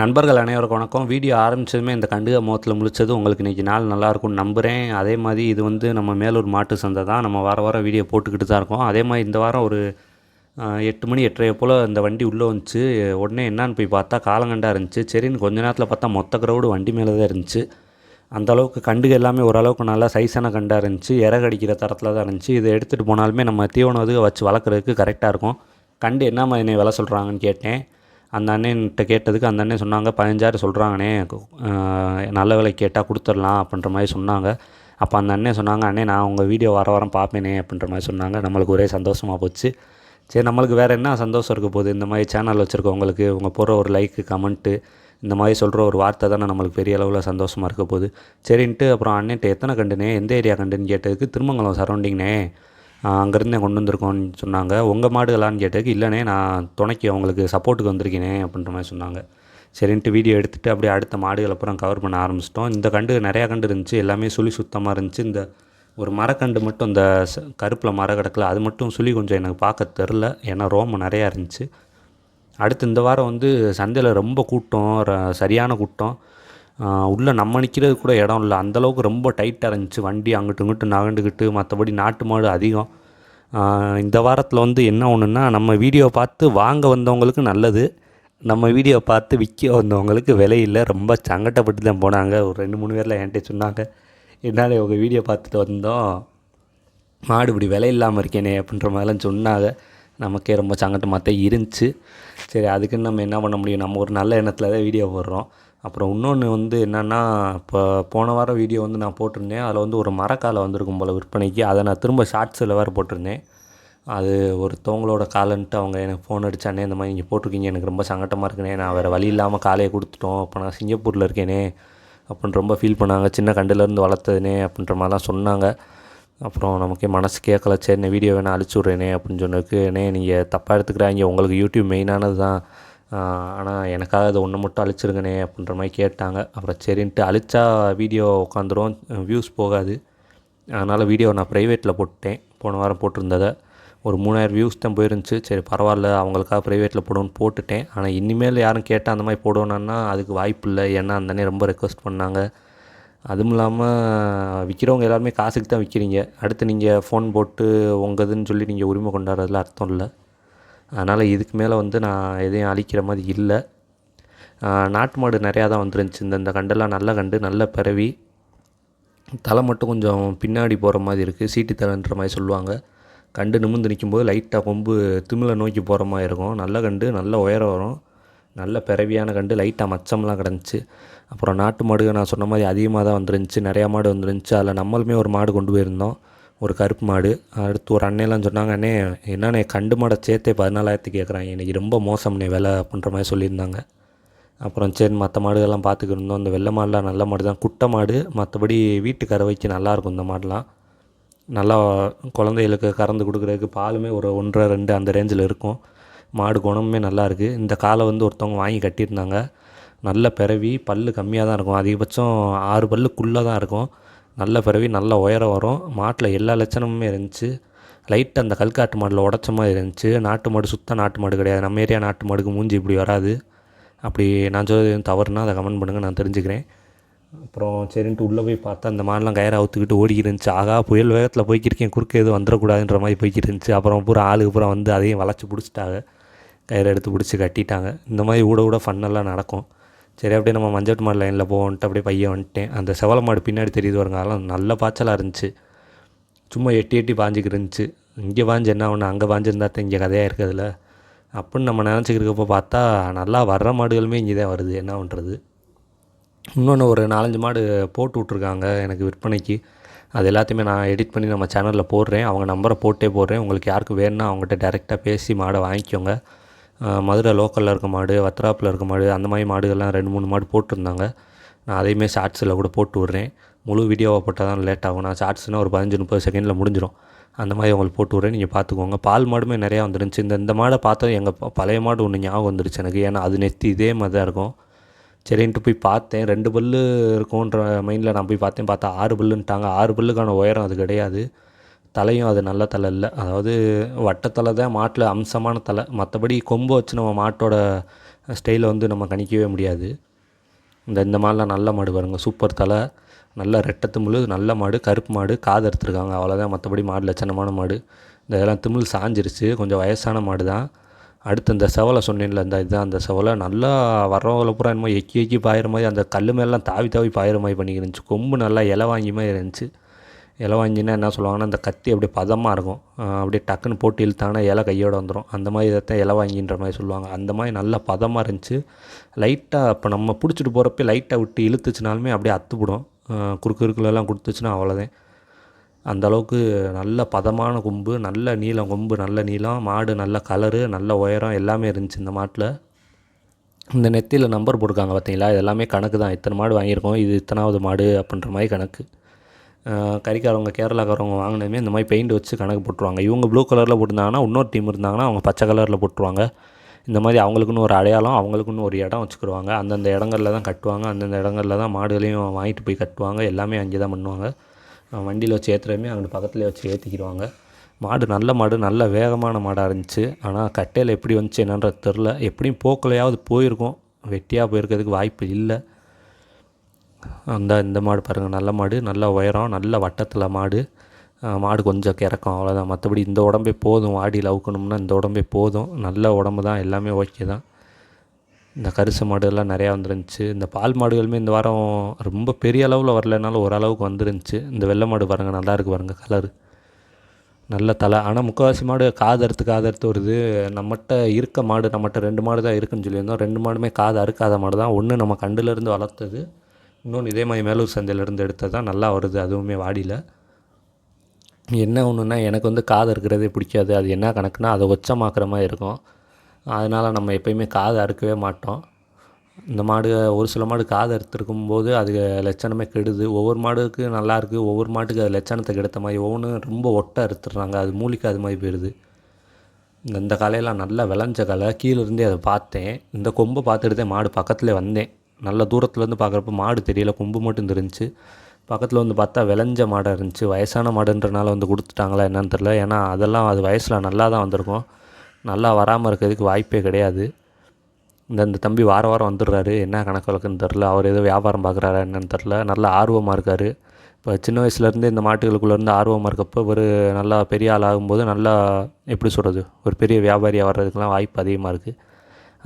நண்பர்கள் அனைவருக்கும் வணக்கம். வீடியோ ஆரம்பித்ததுமே இந்த கண்டுக முகத்தில் முடித்தது உங்களுக்கு இன்றைக்கி நாள் நல்லாயிருக்கும்னு நம்புகிறேன் அதே மாதிரி இது வந்து நம்ம மேலூர் மாட்டு சந்தை தான். நம்ம வார வாரம் வீடியோ போட்டுக்கிட்டு தான் இருக்கோம். அதே மாதிரி இந்த வாரம் ஒரு எட்டு மணி எட்டரை போல் இந்த வண்டி உள்ளே வந்துச்சு. உடனே என்னான்னு போய் பார்த்தா காலங்கண்டாக இருந்துச்சு. சரின்னு கொஞ்ச நேரத்தில் பார்த்தா மொத்த க்ரௌடு வண்டி மேலே தான் இருந்துச்சு. அந்த அளவுக்கு கண்டுக எல்லாமே ஓரளவுக்கு நல்லா சைஸான கண்டாக இருந்துச்சு. இறகு அடிக்கிற தரத்தில் தான் இருந்துச்சு. இதை எடுத்துகிட்டு போனாலுமே நம்ம தீவனம் வச்சு வளர்க்குறதுக்கு கரெக்டாக இருக்கும். கண்டு என்ன மாதிரி விலை சொல்கிறாங்கன்னு கேட்டேன். அந்த அண்ணன்கிட்ட கேட்டதுக்கு அந்த அண்ணன் சொன்னாங்க பதினஞ்சாயிரம் சொல்கிறாங்கண்ணே நல்ல விலை கேட்டால் கொடுத்துடலாம் அப்படின்ற மாதிரி சொன்னாங்க. அப்போ அந்த அண்ணன் சொன்னாங்க அண்ணே நான் உங்கள் வீடியோ வர வாரம் பார்ப்பேனே அப்படின்ற மாதிரி சொன்னாங்க. நம்மளுக்கு ஒரே சந்தோஷமாக போச்சு. சரி நம்மளுக்கு வேறு என்ன சந்தோஷம் இருக்க போகுது? இந்த மாதிரி சேனல் வச்சுருக்கவங்களுக்கு உங்கள் போடுற ஒரு லைக்கு கமெண்ட்டு இந்த மாதிரி சொல்கிற ஒரு வார்த்தை தானே நம்மளுக்கு பெரிய அளவில் சந்தோஷமாக இருக்க போகுது. சரின்ட்டு அப்புறம் அண்ணன்ட்டு எத்தனை கண்டுனே எந்த ஏரியா கண்டுன்னு கேட்டதுக்கு திருமங்கலம் சரௌண்டிங்னே அங்கேருந்து கொண்டு வந்திருக்கோன்னு சொன்னாங்க. உங்கள் மாடுகளான்னு கேட்டதுக்கு இல்லைண்ணே நான் துணைக்கு அவங்களுக்கு சப்போர்ட்டுக்கு வந்திருக்கேனே அப்படின்ற மாதிரி சொன்னாங்க. சரின்ட்டு வீடியோ எடுத்துகிட்டு அப்படியே அடுத்த மாடுகள் அப்புறம் கவர் பண்ண ஆரம்பிச்சிட்டோம். இந்த கண்டு நிறையா கண்டு இருந்துச்சு. எல்லாமே சுழி சுத்தமாக இருந்துச்சு. இந்த ஒரு மரக்கண்டு மட்டும் இந்த கருப்பில் மர கிடக்கல அது மட்டும் சுழி கொஞ்சம் எனக்கு பார்க்க தெரில. ஏன்னா ரோமம் நிறையா இருந்துச்சு. அடுத்து இந்த வாரம் வந்து சந்தையில் ரொம்ப கூட்டம் ர- சரியான கூட்டம். உள்ளே நம்ம நிற்கிறது கூட இடம் இல்லை. அந்தளவுக்கு ரொம்ப டைட்டாக இருந்துச்சு. வண்டி அங்கிட்டு இங்கிட்டு நகண்டுக்கிட்டு மற்றபடி நாட்டு மாடு அதிகம். இந்த வாரத்தில் வந்து என்ன ஒன்றுன்னா நம்ம வீடியோ பார்த்து வாங்க வந்தவங்களுக்கு நல்லது. நம்ம வீடியோ பார்த்து விற்க வந்தவங்களுக்கு விலையில்லை ரொம்ப சங்கட்டப்பட்டு தான் போனாங்க. ஒரு ரெண்டு மூணு பேரில் என்கிட்ட சொன்னாங்க என்னால் உங்கள் வீடியோ பார்த்துட்டு வந்தோம். மாடு இப்படி விலை இல்லாமல் இருக்கேனே அப்படின்ற மாதிரிலாம் சொன்னாங்க. நமக்கே ரொம்ப சங்கட்டமாக தான் இருந்துச்சு. சரி அதுக்குன்னு நம்ம என்ன பண்ண முடியும்? நம்ம ஒரு நல்ல எண்ணத்தில் தான் வீடியோ போடுறோம். அப்புறம் இன்னொன்று வந்து என்னென்னா இப்போ போன வாரம் வீடியோ வந்து நான் போட்டிருந்தேன். அதில் வந்து ஒரு மரக்காலை வந்திருக்கும் போல் விற்பனைக்கு. அதை நான் திரும்ப ஷார்ட்ஸில் வேறு போட்டிருந்தேன். அது ஒருத்தவங்களோட காலன்ட்டு அவங்க எனக்கு ஃபோன் அடித்தானே இந்த மாதிரி இங்கே போட்டிருக்கீங்க. எனக்கு ரொம்ப சங்கட்டமாக இருக்குனே நான் வேறு வழி இல்லாமல் காலையை கொடுத்துட்டோம். அப்போ நான் சிங்கப்பூரில் இருக்கேனே அப்படின்னு ரொம்ப ஃபீல் பண்ணாங்க. சின்ன கண்டுலேருந்து வளர்த்ததுனே அப்படின்ற மாதிரிலாம் சொன்னாங்க. அப்புறம் நமக்கே மனசு கேட்கல. சரி நான் வீடியோ வேணால் அழிச்சு விட்றேனே அப்படின்னு சொன்னதுக்கு நீங்கள் தப்பாக எடுத்துக்கிறாங்க. உங்களுக்கு யூடியூப் மெயினானது தான் ஆனால் எனக்காக அதை ஒன்று மட்டும் அழிச்சிருங்கண்ணே அப்படின்ற மாதிரி கேட்டாங்க. அப்புறம் சரின்ட்டு அழிச்சா வீடியோ உட்காந்துரும் வியூஸ் போகாது. அதனால் வீடியோ நான் ப்ரைவேட்டில் போட்டேன் போன வாரம் போட்டிருந்ததை. ஒரு மூணாயிரம் வியூஸ் தான் போயிருந்துச்சு. சரி பரவாயில்ல அவங்களுக்காக ப்ரைவேட்டில் போடுவோன்னு போட்டுட்டேன். ஆனால் இனிமேல் யாரும் கேட்டால் அந்த மாதிரி போடணுன்னா அதுக்கு வாய்ப்பு இல்லை. ஏன்னா அந்த அண்ணே ரொம்ப ரெக்வஸ்ட் பண்ணாங்க. அதுவும் இல்லாமல் விற்கிறவங்க எல்லாருமே காசுக்கு தான் விற்கிறீங்க அடுத்து நீங்கள் ஃபோன் போட்டு உங்கதுன்னு சொல்லி நீங்கள் உரிமை கொண்டாடுறதுல அர்த்தம் இல்லை. அதனால் இதுக்கு மேலே வந்து நான் எதையும் அழிக்கிற மாதிரி இல்லை. நாட்டு மாடு நிறையா தான் வந்துருந்துச்சு. இந்த இந்த கண்டெல்லாம் நல்ல கண்டு நல்ல பிறவி தலை மட்டும் கொஞ்சம் பின்னாடி போகிற மாதிரி இருக்குது சீட்டு தலைன்ற மாதிரி சொல்லுவாங்க. கண்டு நிமிர்ந்து நிற்கும்போது லைட்டாக கொம்பு திமிலை நோக்கி போகிற மாதிரி இருக்கும். நல்ல கண்டு நல்ல உயரம் வரும். நல்ல பிறவியான கண்டு லைட்டாக மச்சம்லாம் கிடந்துச்சு. அப்புறம் நாட்டு மாடு நான் சொன்ன மாதிரி அதிகமாக தான் வந்துருந்துச்சு. நிறையா மாடு வந்துருந்துச்சு. அதில் நம்மளுமே ஒரு மாடு கொண்டு போயிருந்தோம். ஒரு கருப்பு மாடு. அடுத்து ஒரு அண்ணையெல்லாம் சொன்னாங்க அண்ணே என்னண்ணே கண்டு மாடை சேர்த்தே பதினாலாயிரத்துக்கு கேட்குறாங்க இன்றைக்கி ரொம்ப மோசம்னே விலை அப்படின்ற மாதிரி சொல்லியிருந்தாங்க. அப்புறம் சரி மற்ற மாடுகள்லாம் பார்த்துக்கிட்டு இருந்தோம். அந்த வெள்ளை மாடுலாம் நல்ல மாடு தான். குட்டை மாடு. மற்றபடி வீட்டு கறவைக்கு நல்லாயிருக்கும் இந்த மாடுலாம். நல்லா குழந்தைகளுக்கு கறந்து கொடுக்குறதுக்கு பாலுமே ஒரு ஒன்றரை ரெண்டு அந்த ரேஞ்சில் இருக்கும். மாடு குணமுமே நல்லா இருக்குது இந்த காலை வந்து ஒருத்தவங்க வாங்கி கட்டியிருந்தாங்க. நல்ல பிறவி பல்லு கம்மியாக தான் இருக்கும். அதிகபட்சம் ஆறு பல்லுக்குள்ளே தான் இருக்கும். நல்ல பிறவி நல்ல உயரம் வரும். மாட்டில் எல்லா லட்சணமுமே இருந்துச்சு. லைட்டாக அந்த கல்காட்டு மாடில் உடச்ச மாதிரி இருந்துச்சு. நாட்டு மாடு சுத்தம் நாட்டு மாடு கிடையாது. நம்ம ஏரியா நாட்டு மாடுக்கு மூஞ்சி இப்படி வராது. அப்படி நான் சொல்றது தவறுனா அதை கமெண்ட் பண்ணுங்கள் நான் தெரிஞ்சுக்கிறேன். அப்புறம் சரின்ட்டு உள்ளே போய் பார்த்தா அந்த மாடெலாம் கயிறை அவுத்துக்கிட்டு ஓடிக்கிட்டு இருந்துச்சு. ஆகா புயல் வேகத்தில் போய்க்கிருக்கேன். குறுக்க எதுவும் வந்துடக்கூடாதுன்ற மாதிரி போய்க்கிட்டு இருந்துச்சு. அப்புறம் பூரா ஆளுக்கு பூரா வந்து அதையும் வளைச்சி பிடிச்சிட்டாங்க. கயிறை எடுத்து பிடிச்சி கட்டிட்டாங்க. இந்த மாதிரி ஊட ஊட ஃபன்னெல்லாம் நடக்கும். சரி அப்படியே நம்ம மஞ்சட்டு மாடு லைனில் போவோன்ட்டு அப்படியே பையன் வந்துட்டேன். அந்த செவல மாடு பின்னாடி தெரியுது வருங்க அதெல்லாம் நல்ல பாய்ச்சலாக இருந்துச்சு. சும்மா எட்டி எட்டி பாஞ்சிக்கிட்டு இருந்துச்சு. இங்கே பாஞ்சு என்ன ஒன்று அங்கே பாஞ்சிருந்தா தான் இங்கே கதையாக இருக்குதுல்ல அப்படின்னு நம்ம நினச்சிக்கிறக்கப்போ பார்த்தா நல்லா வர்ற மாடுகளுமே இங்கே தான் வருது. என்ன பண்ணுறது இன்னொன்று ஒரு நாலஞ்சு மாடு போட்டு விட்ருக்காங்க எனக்கு விற்பனைக்கு. அது எல்லாத்தையுமே நான் எடிட் பண்ணி நம்ம சேனலில் போடுறேன். அவங்க நம்பரை போட்டே போடுறேன். உங்களுக்கு யாருக்கு வேணும்னா அவங்ககிட்ட டேரெக்டாக பேசி மாடை வாங்கிக்கோங்க. மதுரை லோக்கலில் இருக்க மாடு வத்ராப்பில் இருக்க மாடு அந்த மாதிரி மாடுகள்லாம் ரெண்டு மூணு மாடு போட்டிருந்தாங்க. நான் அதையுமே ஷார்ட்ஸில் கூட போட்டு விட்றேன். முழு வீடியோவை போட்டால் தான் லேட் ஆகும். நான் ஷார்ட்ஸ்னால் ஒரு பதினஞ்சு முப்பது செகண்டில் முடிஞ்சிடும் அந்த மாதிரி உங்களுக்கு போட்டு விட்றேன். நீங்கள் பார்த்துக்கோங்க. பால் மாடுமே நிறையா வந்துருந்துச்சு. இந்த இந்த மாடை பார்த்தா எங்கள் பழைய மாடு ஒன்று ஞாபகம் வந்துருச்சு எனக்கு. ஏன்னா அது நெத்தி இதே மாதிரி தான் இருக்கும். சரின்ட்டு போய் பார்த்தேன். ரெண்டு பல்லு இருக்கும்ன்ற மைண்டில் நான் போய் பார்த்தேன். பார்த்தா ஆறு பல்லுன்ட்டாங்க. ஆறு பல்லுக்கான உயரம் அது கிடையாது. தலையும் அது நல்ல தலை இல்லை. அதாவது வட்டத்தலை தான் மாட்டில் அம்சமான தலை. மற்றபடி கொம்பு வச்சு நம்ம மாட்டோட ஸ்டைலை வந்து நம்ம கணிக்கவே முடியாது. இந்த இந்த மாதிரிலாம் நல்ல மாடு பாருங்க. சூப்பர் தலை. நல்ல ரெட்டை திமிழ் நல்ல மாடு கருப்பு மாடு காது எடுத்துருக்காங்க அவ்வளோதான் மற்றபடி மாடு லட்சணமான மாடு. இந்த இதெல்லாம் திமிழ் சாஞ்சிருச்சு. கொஞ்சம் வயசான மாடு தான். அடுத்து இந்த செவலை சொன்னேன்ல இந்த இதுதான் அந்த செவலை. நல்லா வர்றவங்கள பூரா என்னமோ எக்கி எக்கி பாயிற மாதிரி அந்த கல் மேலாம் தாவி தாவி பாயிற மாதிரி பண்ணிக்கிருந்துச்சு கொம்பு நல்லா இலை வாங்கி மாதிரி இருந்துச்சு. இலை வாங்கினா என்ன சொல்லுவாங்கன்னா அந்த கத்தி அப்படியே பதமாக இருக்கும். அப்படியே டக்குன்னு போட்டு இழுத்தாங்கன்னா இலை கையோடு வந்துடும் அந்த மாதிரி இதைத்தான் இலை வாங்கின்ற மாதிரி சொல்லுவாங்க. அந்த மாதிரி நல்ல பதமாக இருந்துச்சு. லைட்டாக இப்போ நம்ம பிடிச்சிட்டு போகிறப்ப லைட்டாக விட்டு இழுத்துச்சுனாலுமே அப்படியே அத்துப்படும். குறுக்கு குறுக்குலலாம் கொடுத்துச்சுன்னா அவ்வளோதான். அந்த அளவுக்கு நல்ல பதமான கொம்பு நல்ல நீளம் கொம்பு நல்ல நீளம் மாடு நல்ல கலரு நல்ல உயரம் எல்லாமே இருந்துச்சு இந்த மாட்டில். இந்த நெத்தியில் நம்பர் போட்டிருக்காங்க பார்த்தீங்களா இது எல்லாமே கணக்கு தான் இத்தனை மாடு வாங்கியிருக்கோம். இது இத்தனாவது மாடு அப்படின்ற மாதிரி கணக்கு. கறிக்காரவங்க கேரளாக்காரவங்க வாங்கினதுமே இந்த மாதிரி பெயிண்ட் வச்சு கணக்கு போட்டுருவாங்க. இவங்க ப்ளூ கலரில் போட்டிருந்தாங்கன்னா இன்னொரு டீம் இருந்தாங்கன்னா அவங்க பச்சை கலரில் போட்டுருவாங்க. இந்த மாதிரி அவங்களுக்குன்னு ஒரு அடையாளம் அவங்களுக்குன்னு ஒரு இடம் வச்சுக்கிடுவாங்க. அந்தந்த இடங்களில் தான் கட்டுவாங்க அந்தந்த இடங்களில் தான் மாடுகளையும் வாங்கிட்டு போய் கட்டுவாங்க. எல்லாமே அங்கே தான் பண்ணுவாங்க. வண்டியில் வச்சு ஏற்றுறமே அங்கே பக்கத்துலேயே வச்சு ஏற்றிக்கிடுவாங்க மாடு நல்ல மாடு நல்ல வேகமான மாடாக இருந்துச்சு. ஆனால் கட்டையில் எப்படி வந்துச்சு என்னன்றது தெரில எப்படியும் போக்கலையாவது போயிருக்கும். வெட்டியாக போயிருக்கிறதுக்கு வாய்ப்பு இல்லை. அந்த இந்த மாடு பாருங்கள் நல்ல மாடு நல்ல உயரம் நல்ல வட்டத்தில் மாடு. மாடு கொஞ்சம் கிறக்கும் அவ்வளோதான் மற்றபடி இந்த உடம்பே போதும். ஆடியில் அவுக்கணும்னா இந்த உடம்பே போதும். நல்ல உடம்பு தான் எல்லாமே ஓகே தான். இந்த கரிச மாடுகள்லாம் நிறையா வந்துருந்துச்சு. இந்த பால் மாடுகளுமே இந்த வாரம் ரொம்ப பெரிய அளவில் வரலனாலும் ஓரளவுக்கு வந்துருந்துச்சு. இந்த வெள்ளை மாடு பாருங்கள் நல்லா இருக்குது பாருங்கள் கலரு நல்ல தலை. ஆனால் முக்கால்வாசி மாடு காது அறுத்து காது அறுத்து வருது. நம்மகிட்ட இருக்க மாடு நம்மகிட்ட ரெண்டு மாடு தான் இருக்குன்னு சொல்லியிருந்தோம். ரெண்டு மாடுமே காது அறுக்காத மாடு தான். ஒன்று நம்ம கண்டுலேருந்து வளர்த்தது. இன்னொன்று இதே மாதிரி மேலூர் சந்தையிலேருந்து எடுத்தது தான் நல்லா வருது அதுவுமே வாடியில் என்ன ஒன்றுனா எனக்கு வந்து காது அறுக்கிறதே பிடிக்காது. அது என்ன கணக்குனா அதை ஒச்சமாக்குற மாதிரி இருக்கும். அதனால் நம்ம எப்பயுமே காது அறுக்கவே மாட்டோம். இந்த மாடு ஒரு சில மாடு காது அறுத்துருக்கும் போது அது லட்சணமே கெடுது. ஒவ்வொரு மாடுக்கு நல்லா இருக்குது ஒவ்வொரு மாட்டுக்கு அது லட்சணத்தை கெடுத்த மாதிரி. ஒவ்வொன்றும் ரொம்ப ஒட்டை அறுத்துடுறாங்க அது மூலிக்கு அது மாதிரி போயிடுது இந்த இந்த கலையெல்லாம் நல்லா விளைஞ்ச கலை கீழே இருந்தே அதை பார்த்தேன். இந்த கொம்பை பார்த்துட்டு தான் மாடு பக்கத்தில் வந்தேன். நல்ல தூரத்துலேருந்து பார்க்குறப்ப மாடு தெரியல கொம்பு மட்டும் தெரிஞ்சிச்சு பக்கத்தில் வந்து பார்த்தா விளைஞ்ச மாடாக இருந்துச்சு. வயசான மாடுன்றனால வந்து கொடுத்துட்டாங்களா என்னன்னு தெரில ஏன்னா அதெல்லாம் அது வயசில் நல்லா தான் வந்திருக்கும். நல்லா வராமல் இருக்கிறதுக்கு வாய்ப்பே கிடையாது. இந்த இந்த தம்பி வார வாரம் வந்துடுறாரு. என்ன கணக்கு வழக்குன்னு தெரில அவர் ஏதோ வியாபாரம் பார்க்குறாரா என்னன்னு தெரில நல்லா ஆர்வமாக இருக்கார். இப்போ சின்ன வயசுலேருந்தே இந்த மாட்டுகளுக்குள்ளேருந்து ஆர்வமாக இருக்கப்போ ஒரு நல்லா பெரிய ஆள் ஆகும்போது நல்லா எப்படி சொல்கிறது ஒரு பெரிய வியாபாரியாக வர்றதுக்கெலாம் வாய்ப்பு அதிகமாக இருக்குது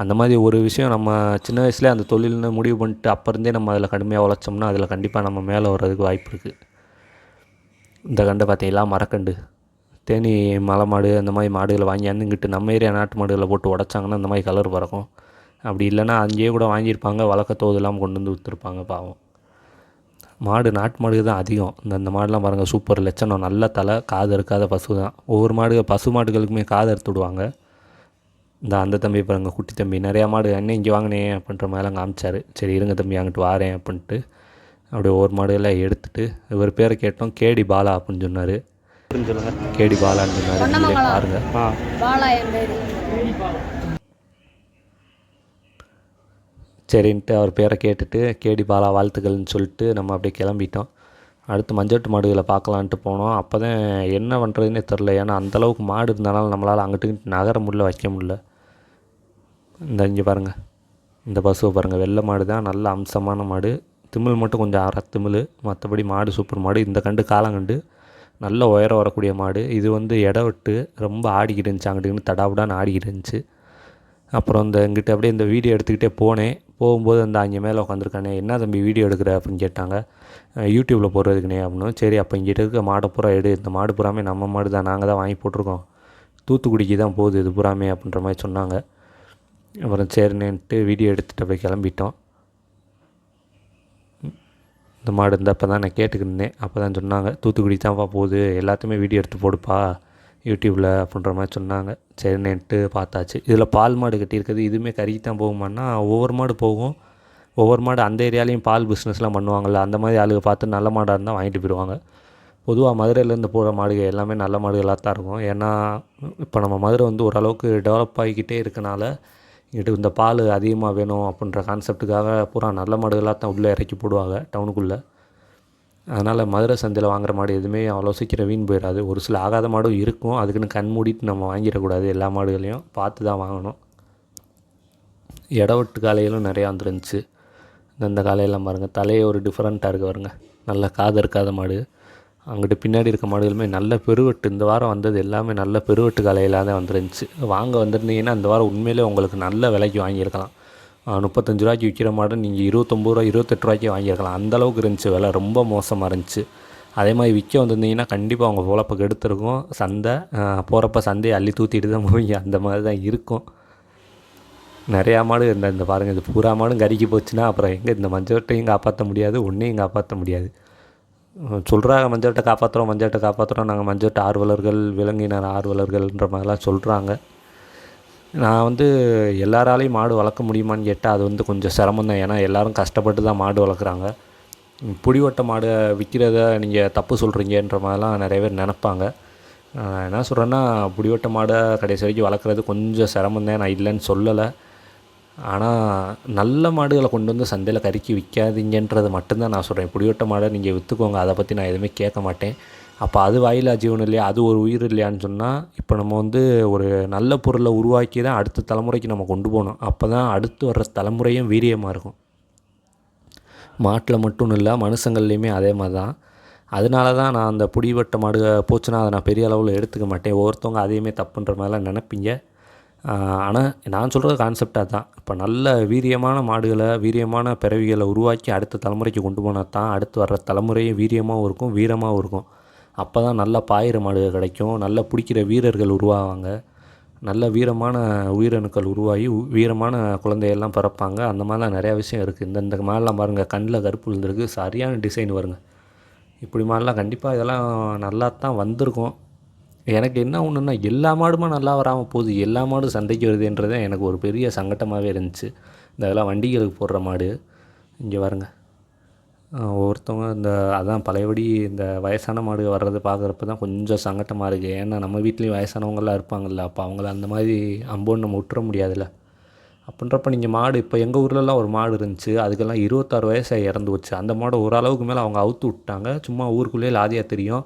அந்த மாதிரி ஒரு விஷயம் நம்ம சின்ன வயசுலேயே அந்த தொழில்னு முடிவு பண்ணிட்டு அப்போ இருந்தே நம்ம அதில் கடுமையாக உழைச்சோம்னா அதில் கண்டிப்பாக நம்ம மேலே வர்றதுக்கு வாய்ப்பு இருக்குது இந்த கண்டை பார்த்தீங்களா மரக்கண்டு. தேனி மலை மாடு அந்த மாதிரி மாடுகளை வாங்கி அந்துங்கிட்டு நம்ம ஏரியா நாட்டு மாடுகளை போட்டு உடச்சாங்கன்னா இந்த மாதிரி கலர் பறக்கும். அப்படி இல்லைன்னா அங்கேயே கூட வாங்கியிருப்பாங்க வழக்கத்தோது இல்லாமல் கொண்டு வந்து விற்றுருப்பாங்க பாவம். மாடு நாட்டு மாடு தான் அதிகம். இந்த இந்த மாடுலாம் பாருங்கள் சூப்பர். லட்சணம். நல்ல தலை காது இருக்காத பசு தான் ஒவ்வொரு மாடு பசு மாடுகளுக்குமே காது எடுத்து விடுவாங்க. இந்த அந்த தம்பி பாருங்க குட்டி தம்பி நிறையா மாடு அண்ணன் இங்கே வாங்கினேன் அப்படின்ற மாதிரிலாம் காமிச்சார். சரி இருங்க தம்பி அங்கிட்டு வாரேன் அப்படின்ட்டு அப்படியே ஒவ்வொரு மாடுகளாக எடுத்துட்டு இவர் பேரை கேட்டோம் கேடி பாலா அப்படின்னு சொன்னார். கேடி பாலான்னு சொன்னார் நீங்களே பாருங்கள் ஆ. பாலா என் பேர். சரின்ட்டு அவர் பேரை கேட்டுட்டு கேடி பாலா வாழ்த்துக்கள்னு சொல்லிட்டு நம்ம அப்படியே கிளம்பிட்டோம். அடுத்து மஞ்சட்டு மாடுகளை பார்க்கலான்ட்டு போனோம். அப்போ தான் என்ன பண்ணுறதுனே தெரில ஏன்னா அந்தளவுக்கு மாடு இருந்தனால நம்மளால் அங்கிட்டு இங்கிட்டு நகர முடியல வைக்க முடியல. இந்த இங்கே பாருங்கள் இந்த பசுவை பாருங்கள் வெள்ளை மாடு தான். நல்ல அம்சமான மாடு. திமில் மட்டும் கொஞ்சம் அரை திமில் மற்றபடி மாடு சூப்பர் மாடு. இந்த கண்டு காலங்கண்டு நல்ல உயரம் வரக்கூடிய மாடு. இது வந்து இட விட்டு ரொம்ப ஆடிக்கிட்டு இருந்துச்சு. அங்கிட்டு தடாவிடான்னு ஆடிக்கிட்டு இருந்துச்சு. அப்புறம் இந்த இங்கிட்ட அப்படியே இந்த வீடியோ எடுத்துக்கிட்டே போனேன். போகும்போது அந்த அங்கே மேலே உட்காந்துருக்கானே என்ன தம்பி வீடியோ எடுக்கிற? அப்படின்னு கேட்டாங்க. யூடியூப்பில் போடுறதுக்குனே அப்படின்னு. சரி அப்போ இங்கிட்ட இருக்க மாடை பூரா எடு. இந்த மாடு பூராமே நம்ம மாடு தான். நாங்கள் தான் வாங்கி போட்டிருக்கோம். தூத்துக்குடிக்கு தான் போகுது இது பூராமே அப்படின்ற மாதிரி சொன்னாங்க. அப்புறம் சரின்னுட்டு வீடியோ எடுத்துகிட்டு அப்படியே கிளம்பிட்டோம். இந்த மாடு இருந்தால் அப்போ தான் நான் கேட்டுக்கிட்டு அப்போ தான் சொன்னாங்க தூத்துக்குடி தான்ப்பா போகுது. எல்லாத்தையுமே வீடியோ எடுத்து போடுப்பா. யூடியூப்பில் அப்படின்ற மாதிரி சொன்னாங்க. சரின்னுட்டு பார்த்தாச்சு. இதில் பால் மாடு கட்டியிருக்குது இதுவுமே கறிக்கு தான் போகுமான்னா ஒவ்வொரு மாடு போகும். ஒவ்வொரு மாடு அந்த ஏரியாலையும் பால் பிஸ்னஸ்லாம் பண்ணுவாங்கள்ல அந்த மாதிரி ஆளுங்க பார்த்து நல்ல மாடாக இருந்தால் வாங்கிட்டு போயிடுவாங்க. பொதுவாக மதுரையிலேருந்து போகிற மாடுகள் எல்லாமே நல்ல மாடுகளாக தான் இருக்கும். ஏன்னா இப்போ நம்ம மதுரை வந்து ஓரளவுக்கு டெவலப் ஆகிக்கிட்டே இருக்கனால இங்கிட்டு இந்த பால் அதிகமாக வேணும் அப்படின்ற கான்செப்ட்டுக்காக பூரா நல்ல மாடுகளாக தான் உள்ளே இறக்கி போடுவாங்க டவுனுக்குள்ளே அதனால் மதுரை சந்தையில் வாங்குற மாடு எதுவுமே அவ்வளோ சீக்கிரம் வீண் போயிடாது. ஒரு சில ஆகாத மாடும் இருக்கும். அதுக்குன்னு கண் மூடிட்டு நம்ம வாங்கிடக்கூடாது. எல்லா மாடுகளையும் பார்த்து தான் வாங்கணும். இடவெட்டு காலையிலும் நிறையா வந்துருந்துச்சு. இந்த காளையெல்லாம் பாருங்கள் தலையே ஒரு டிஃப்ரெண்ட்டாக இருக்குது பாருங்க. நல்ல காது இருக்காத மாடு. அங்கிட்டு பின்னாடி இருக்க மாடுகளுமே நல்ல பெருவெட்டு. இந்த வாரம் வந்தது எல்லாமே நல்ல பெருவெட்டு காலையில் தான் வந்துருந்துச்சு. வாங்க வந்திருந்தீங்கன்னா இந்த வாரம் உண்மையிலே உங்களுக்கு நல்ல விலைக்கு வாங்கியிருக்கலாம். முப்பத்தஞ்சு ரூபாய்க்கு விற்கிற மாடு நீங்கள் இருபத்தொம்பது ரூபா இருபத்தெட்டு ரூபாய்க்கு வாங்கியிருக்கலாம். அந்த அளவுக்கு இருந்துச்சு. விலை ரொம்ப மோசமாக இருந்துச்சு. அதே மாதிரி விற்க வந்திருந்தீங்கன்னா கண்டிப்பாக அவங்க பொழப்ப கெடுத்துருக்கும் சந்தை போகிறப்ப சந்தையை அள்ளி தூத்திட்டு தான் போவீங்க. அந்த மாதிரி தான் இருக்கும். நிறையா மாடு இந்த இந்த பாருங்கள் இது பூரா மாடும் கறிக்கு போச்சுன்னா அப்புறம் எங்கே இந்த மஞ்சவட்டையும் காப்பாற்ற முடியாது ஒன்றையும் காப்பாற்ற முடியாது. சொல்கிறாங்க மஞ்சவட்டை காப்பாற்றுறோம் மஞ்சவட்டை காப்பாற்றுறோம் நாங்கள் மஞ்சவட்டை ஆர்வலர்கள் விலங்கினர் ஆர்வலர்கள்ன்ற மாதிரிலாம் சொல்கிறாங்க நான் வந்து எல்லாராலையும் மாடு வளர்க்க முடியுமான்னு கேட்டால் அது வந்து கொஞ்சம் சிரமம் தான். ஏன்னா எல்லோரும் கஷ்டப்பட்டு தான் மாடு வளர்க்குறாங்க. புடிவட்ட மாடை விற்கிறத நீங்கள் தப்பு சொல்கிறீங்கன்ற மாதிரிலாம் நிறைய பேர் நினப்பாங்க. நான் என்ன சொல்கிறேன்னா புடிவட்ட மாடை கடைசி வரைக்கும் வளர்க்குறது கொஞ்சம் சிரமம் தான். நான் இல்லைன்னு சொல்லலை. ஆனால் நல்ல மாடுகளை கொண்டு வந்து சந்தையில் கறிக்கு விற்காதீங்கன்றது மட்டும்தான் நான் சொல்கிறேன் புடிவட்ட மாடை நீங்கள் விற்றுக்கோங்க அதை பற்றி நான் எதுவுமே கேட்க மாட்டேன். அப்போ அது வாயிலா ஜீவன் இல்லையா? அது ஒரு உயிர் இல்லையான்னு சொன்னால் இப்போ நம்ம வந்து ஒரு நல்ல பொருளை உருவாக்கி தான் அடுத்த தலைமுறைக்கு நம்ம கொண்டு போகணும். அப்போ தான் அடுத்து வர்ற தலைமுறையும் வீரியமாக இருக்கும். மாட்டில் மட்டும் இல்லை மனுஷங்கள்லேயுமே அதே மாதிரி தான் அதனால தான் நான் அந்த புடிவட்ட மாடு போச்சுன்னா அதை நான் பெரிய அளவில் எடுத்துக்க மாட்டேன். ஒவ்வொருத்தவங்க அதையுமே தப்புன்ற மாதிரிலாம் நினைப்பீங்க. ஆனால் நான் சொல்கிறது கான்செப்டாக தான் இப்போ நல்ல வீரியமான மாடுகளை வீரியமான பிறவிகளை உருவாக்கி அடுத்த தலைமுறைக்கு கொண்டு போனால் தான் அடுத்து வர்ற தலைமுறையும் வீரியமாகவும் இருக்கும் வீரமாகவும் இருக்கும். அப்போ தான் நல்ல பாயிர மாடுகள் கிடைக்கும். நல்ல பிடிக்கிற வீரர்கள் உருவாவாங்க. நல்ல வீரமான உயிரணுக்கள் உருவாகி உ- வீரமான குழந்தையெல்லாம் பிறப்பாங்க. அந்த மாதிரிலாம் நிறையா விஷயம் இருக்குது இந்த இந்த மாதிரிலாம் பாருங்கள் கண்ணில் கருப்பு விழுந்திருக்கு. சரியான டிசைன் வருங்க. இப்படி மாதிரிலாம் கண்டிப்பாக இதெல்லாம் நல்லா தான் வந்திருக்கும். எனக்கு என்ன ஒன்றுன்னா எல்லா மாடுமா நல்லா வராமல் போகுது. எல்லா மாடும் சந்தைக்கு வருதுன்றதே எனக்கு ஒரு பெரிய சங்கட்டமாகவே இருந்துச்சு. இந்த இதெல்லாம் வண்டிகளுக்கு போடுற மாடு. இங்கே வருங்க ஒவ்வொருத்தவங்க இந்த அதான் பழையபடி இந்த வயசான மாடு வர்றது பார்க்குறப்ப தான் கொஞ்சம் சங்கட்டமாக இருக்குது ஏன்னா நம்ம வீட்லேயும் வயசானவங்களாம் இருப்பாங்கல்ல அப்போ அவங்கள அந்த மாதிரி அம்போன்னு நம்ம விட்டுற முடியாதுல்ல. அப்படின்றப்ப நீங்கள் மாடு இப்போ எங்கள் ஊர்லலாம் ஒரு மாடு இருந்துச்சு அதுக்கெல்லாம் இருபத்தாறு வயசாக இறந்து போச்சு அந்த மாடை ஓரளவுக்கு மேலே அவங்க அவுத்து விட்டாங்க. சும்மா ஊருக்குள்ளேயே லாதியாக தெரியும்.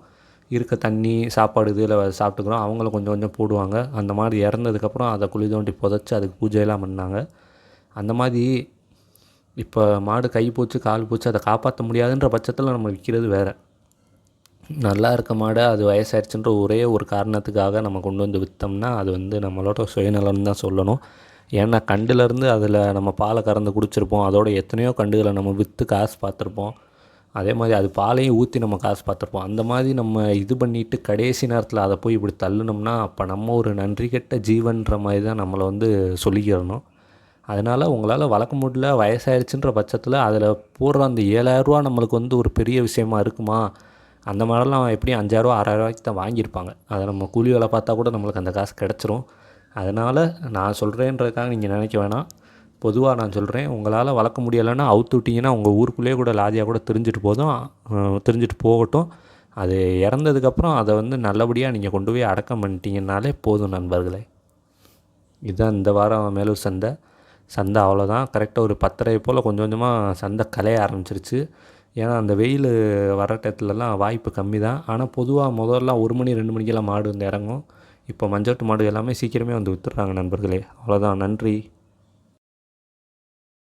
இருக்க தண்ணி சாப்பாடு இதில் சாப்பிட்டுக்கிறோம். அவங்களும் கொஞ்சம் கொஞ்சம் போடுவாங்க. அந்த மாடு இறந்ததுக்கப்புறம் அதை குழி தோண்டி புதைச்சி அதுக்கு பூஜையெல்லாம் பண்ணாங்க. அந்த மாதிரி இப்போ மாடு கை போச்சு கால் போச்சு அதை காப்பாற்ற முடியாதுன்ற பட்சத்தில் நம்ம விற்கிறது வேறு. நல்லா இருக்க மாடு அது வயசாயிருச்சுன்ற ஒரே ஒரு காரணத்துக்காக நம்ம கொண்டு வந்து விற்றோம்னா அது வந்து நம்மளோட சுயநலம்னு தான் சொல்லணும். ஏன்னா கண்டுலேருந்து அதில் நம்ம பாலை கறந்து குடிச்சிருப்போம். அதோட எத்தனையோ கண்டுகளை நம்ம விற்று காசு பார்த்துருப்போம். அதே மாதிரி அது பாலையும் ஊற்றி நம்ம காசு பார்த்துருப்போம். அந்த மாதிரி நம்ம இது பண்ணிட்டு கடைசி நேரத்தில் அதை போய் இப்படி தள்ளுனோம்னா அப்போ நம்ம ஒரு நன்றி கெட்ட ஜீவன்ற மாதிரி தான் நம்மளை வந்து சொல்லிக்கிறணும். அதனால் உங்களால் வளர்க்க முடியல வயசாயிடுச்சுன்ற பட்சத்தில் அதில் போடுற அந்த ஏழாயிரரூவா நம்மளுக்கு வந்து ஒரு பெரிய விஷயமா இருக்குமா? அந்த மாதிரிலாம் எப்படியும் அஞ்சாயிரரூவா ஆறாயிரரூவாய்க்கு தான் வாங்கியிருப்பாங்க. அதை நம்ம கூலி வேலை பார்த்தா கூட நம்மளுக்கு அந்த காசு கிடச்சிரும். அதனால் நான் சொல்கிறேன்றதுக்காக நீங்கள் நினைக்க வேணாம். பொதுவாக நான் சொல்கிறேன் உங்களால் வளர்க்க முடியலைன்னா அவுத்து விட்டிங்கன்னா உங்கள் ஊருக்குள்ளேயே கூட லாதியாக கூட தெரிஞ்சுட்டு போதும். அஹ் தெரிஞ்சுட்டு போகட்டும். அது இறந்ததுக்கப்புறம் அதை வந்து நல்லபடியாக நீங்கள் கொண்டு போய் அடக்கம் பண்ணிட்டீங்கன்னாலே போதும் நண்பர்களே. இதுதான் இந்த வாரம் மேலூர் சந்தை சந்தை அவ்வளோதான் கரெக்டாக ஒரு பத்தரை போல் கொஞ்சம் கொஞ்சமாக சந்தை கலைய ஆரம்பிச்சிருச்சு. ஏன்னா அந்த வெயில் வர டயத்துலலாம் வாய்ப்பு கம்மி தான் ஆனால் பொதுவாக முதல்ல ஒரு மணி ரெண்டு மணிக்கெல்லாம் மாடு வந்து இறங்கும். இப்போ மஞ்சட்டு மாடு எல்லாமே சீக்கிரமே வந்து வித்துடுறாங்க நண்பர்களே. அவ்வளோதான் நன்றி.